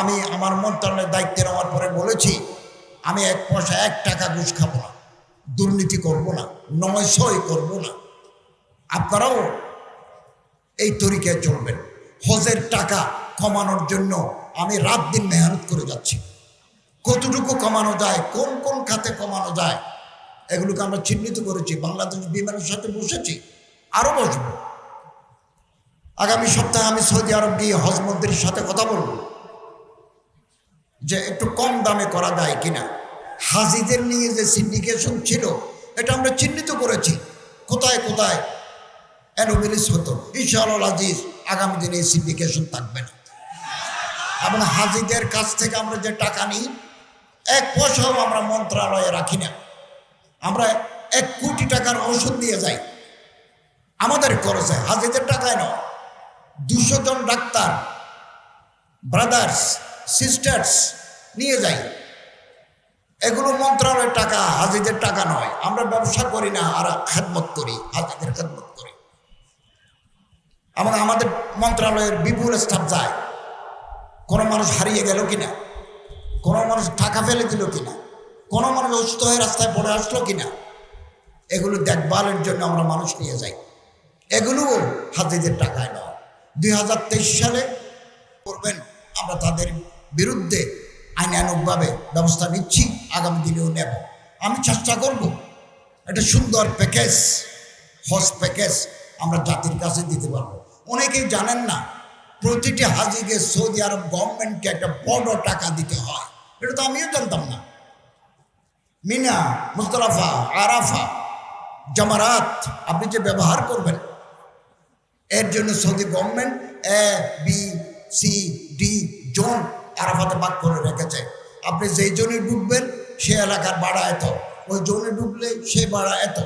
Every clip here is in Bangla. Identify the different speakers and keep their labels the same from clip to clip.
Speaker 1: আমি আমার মন্ত্রণালয়ের দায়িত্বে নেওয়ার পরে বলেছি, আমি এক পয়সা এক টাকা ঘুষ খাব না, দুর্নীতি করব না, নয়শই করব না। আপনারাও এই তরিকায় চলবেন। হজের টাকা কমানোর জন্য আমি রাত দিন মেহনত করে যাচ্ছি। কতটুকু কমানো যায়, কোন কোন খাতে কমানো যায়, এগুলোকে আমরা চিহ্নিত করেছি, বাংলাদেশ বিমানের সাথে বসেছি আরও বসবো। আগামী সপ্তাহে আমি সৌদি আরব গিয়ে হজ মন্ত্রীর সাথে কথা বলব। যে একটু কম দামে করা যায় কিনা। হাজিদের নিয়ে যে সিন্ডিকেশন ছিল, এটা আমরা চিহ্নিত করেছি। কোথায় কোথায়? অ্যানোমিলিস হতো। ইনশাআল্লাহ আজিজ, আগামী দিনে এই সিন্ডিকেশন থাকবে না। এবং হাজিদের কাছ থেকে আমরা যে টাকা নিই, এক পয়সাও আমরা মন্ত্রণালয়ে রাখি না। আমরা এক কোটি টাকার ওষুধ দিয়ে যাই। আমাদের খরচে হাজিদের টাকায় নয়। দুশো জন ডাক্তার ব্রাদার্স সিস্টার্স নিয়ে যাই। এগুলো মন্ত্রণালয়ের টাকা, হাজিদের টাকা নয়। আমরা ব্যবসা করি না, আর খেদমত করি, হাজিদের খেদমত করি। এবং আমাদের মন্ত্রণালয়ের বিপুল স্টাফ যায়। কোনো মানুষ হারিয়ে গেল কিনা? কোনো মানুষ টাকা ফেলে দিল কিনা? কোনো মানুষ অসুস্থ হয়ে রাস্তায় পড়ে আসলো কিনা? এগুলো দেখভালের জন্য আমরা মানুষ নিয়ে যাই। এগুলোও হাজিদের টাকায় নয়। দুই সালে করবেন, আমরা তাদের বিরুদ্ধে আইনানুগভাবে ব্যবস্থা নিচ্ছি, আগামী দিনেও নেব। আমি চেষ্টা করব। একটা সুন্দর প্যাকেজ, হজ প্যাকেজ আমরা জাতির কাছে দিতে পারব। অনেকেই জানেন না, প্রতিটি হাজিকে সৌদি আরব গভর্নমেন্টকে একটা বড় টাকা দিতে হয়। এটা তো আমিও জানতাম না। মিনা মুস্তলাফা আরাফা, জামারাত, আপনি যে ব্যবহার করবেন, এর জন্য Saudi government A B C D আরাফাতে ভাগ করে রেখেছে। আপনি যেই জোনে ঢুকবেন সে এলাকার ভাড়া এত। ওই জোনে ঢুকলে সে ভাড়া এত।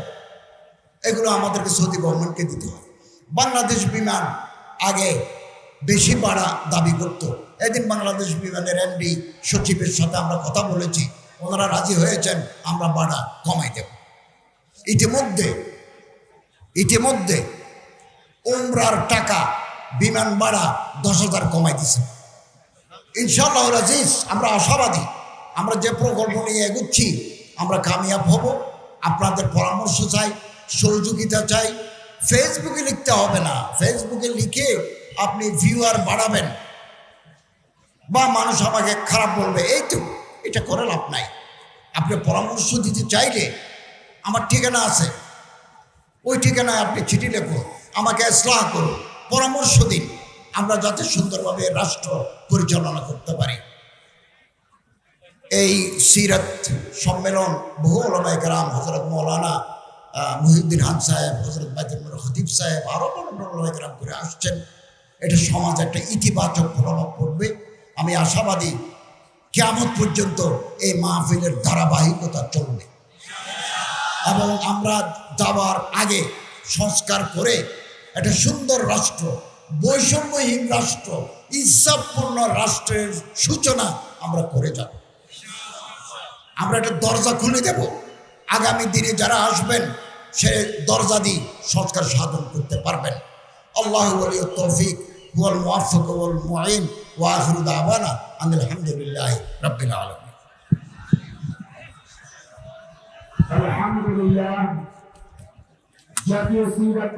Speaker 1: এগুলো আমাদেরকে সৌদি গভর্নমেন্টকে দিতে হয়। বাংলাদেশ বিমান আগে বেশি ভাড়া দাবি করত। এদিন বাংলাদেশ বিমানের এমডি সচিবের সাথে আমরা কথা বলেছি। ওনারা রাজি হয়েছেন, আমরা ভাড়া কমাই দেব। ইতিমধ্যে ইতিমধ্যে উমরার টাকা বিমান ভাড়া দশ হাজার কমাই দিছে। ইনশাআল্লাহ রাজিজ আমরা আশাবাদী। আমরা যে প্রকল্প নিয়ে এগুচ্ছি, আমরা কামিয়াব হব। আপনাদের পরামর্শ চাই, সহযোগিতা চাই। ফেসবুকে লিখতে হবে না। ফেসবুকে লিখে আপনি ভিউয়ার বাড়াবেন। বা মানুষ আমাকে খারাপ বলবে, এই তো, এটা করে লাভ নাই। আপনি পরামর্শ দিতে চাইলে, আমার ঠিকানা আছে। ওই ঠিকানায় আপনি চিঠি লেখুন, আমাকে ইসলাহ করুন, পরামর্শ দিন। আমরা যাতে সুন্দরভাবে রাষ্ট্র পরিচালনা করতে পারি। এই সিরাত সম্মেলন বহু ওলামাই কালাম হজরত মৌলানা মহিউদ্দিন হান সাহেব হজরত বাইতুল খতিব সাহেব আরও বড় বড় ওলামাই কালাম করে আসছেন। এটা সমাজ একটা ইতিবাচক প্রভাব পড়বে। আমি আশাবাদী কেমন পর্যন্ত এই মাহফিলের ধারাবাহিকতা চলবে। এবং আমরা যাওয়ার আগে সংস্কার করে একটা সুন্দর রাষ্ট্র বৈষম্যহীন রাষ্ট্র ইচ্ছাপূর্ণ রাষ্ট্রের সূচনা আমরা করে যাব। আমরা একটা দরজা খুলে দেব। আগামী দিনে যারা আসবেন, সে দরজা দিয়ে সংস্কার সাধন করতে পারবেন। আল্লাহ তৌফিক, হুয়াল মুআফিক ওয়াল মুঈন ওয়া আখিরু দাওয়ানা আলহামদুলিল্লাহ রাব্বিল আলামিন।
Speaker 2: জাতীয় সিরাত